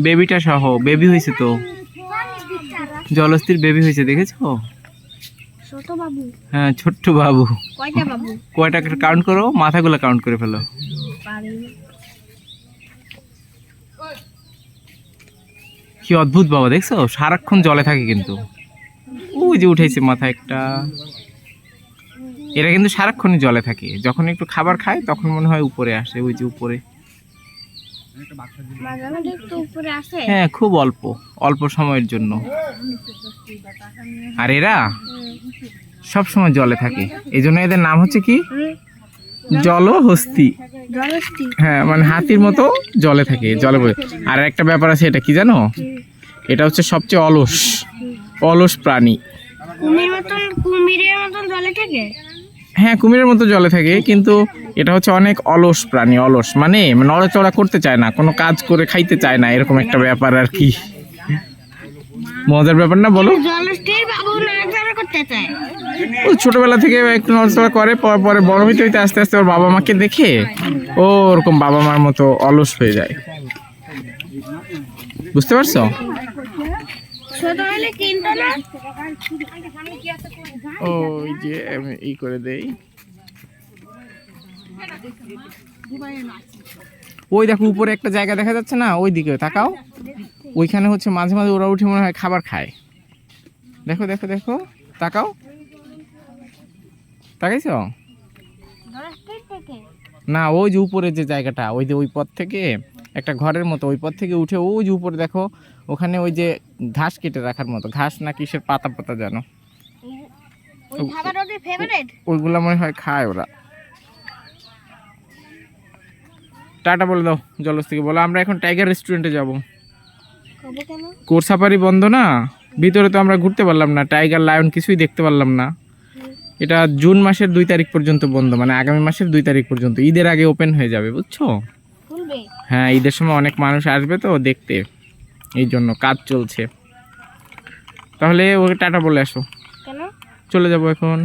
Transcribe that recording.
বেবিটা সহ বেবি হয়েছে তো? জলস্থির বেবি হয়েছে দেখেছ? হ্যাঁ ছোট্ট বাবু। কয়টা কাউন্ট করো? মাথাগুলো কাউন্ট করে ফেলো। কি অদ্ভুত বাবা দেখছ? সারাক্ষণ জলে থাকে কিন্তু। ওই যে উঠেছে মাথা একটা। এরা কিন্তু সারাক্ষণই জলে থাকে। যখন একটু খাবার খায় তখন মনে হয় উপরে আসে ওই যে উপরে মাঝে মাঝে একটু উপরে আসে হ্যাঁ খুব অল্প অল্প সময়ের জন্য। আর এরা সব সময় জলে থাকে। এই জন্য এদের নাম হচ্ছে কি? জলহস্তি। হ্যাঁ মানে হাতির মতো জলে থাকে জলে আর একটা ব্যাপার আছে এটা কি জানো? এটা হচ্ছে সবচেয়ে অলস অলস প্রাণী। কুমির মতন কুমিরের মতন জলে থাকে? হ্যাঁ কুমিরের মতো জলে থাকে কিন্তু এটা হচ্ছে অনেক অলস প্রাণী অলস। মানে নড়াচড়া করতে চায় না কোনো কাজ করে খাইতে চায় না এরকম একটা ব্যাপার আর কি। মজার ব্যাপার না বলো। ও ছোটবেলা থেকে একটু নড়াচড়া করে পর- পরে বড় হইতে হইতে আস্তে আস্তে ওর বাবা মাকে দেখে ও ওরকম বাবা মার মতো অলস হয়ে যায়। বুঝতে পারছ? কিনতো না? ওই যে আমি ই করে দেই। ওই দেখো উপরে একটা জায়গা দেখা যাচ্ছে না? ওই দিকে তাকাও। ওইখানে হচ্ছে মাঝে মাঝে ওরা উঠে মনে হয় খাবার খায়। দেখো দেখো দেখো তাকাও। তাকাইছো? না ওই যে উপরে যে জায়গাটা ওই যে ওই পথ থেকে একটা ঘরের মতো ওই পথ থেকে উঠে ওই যে উপরে দেখো ওখানে ওই যে ঘাস কেটে রাখার মতো ঘাস না কিসের পাতা পাতা ফেভারিট ওইগুলো মনে হয় খায় ওরা। টাটা বলে দাও জলস থেকে বলো। আমরা এখন টাইগার রেস্টুরেন্টে যাব। কোর সাফারি বন্ধ না? ভিতরে তো আমরা ঘুরতে পারলাম না টাইগার লায়ন কিছুই দেখতে পারলাম না। এটা জুন মাসের দুই তারিখ পর্যন্ত বন্ধ মানে আগামী মাসের দুই তারিখ পর্যন্ত ঈদের আগে ওপেন হয়ে যাবে বুঝছ? খুলবে হ্যাঁ ঈদের সময় অনেক মানুষ আসবে তো দেখতে। এই জন্য কাজ চলছে। তাহলে ওকে টাটা বলে আসো। কেন? চলে যাব এখন।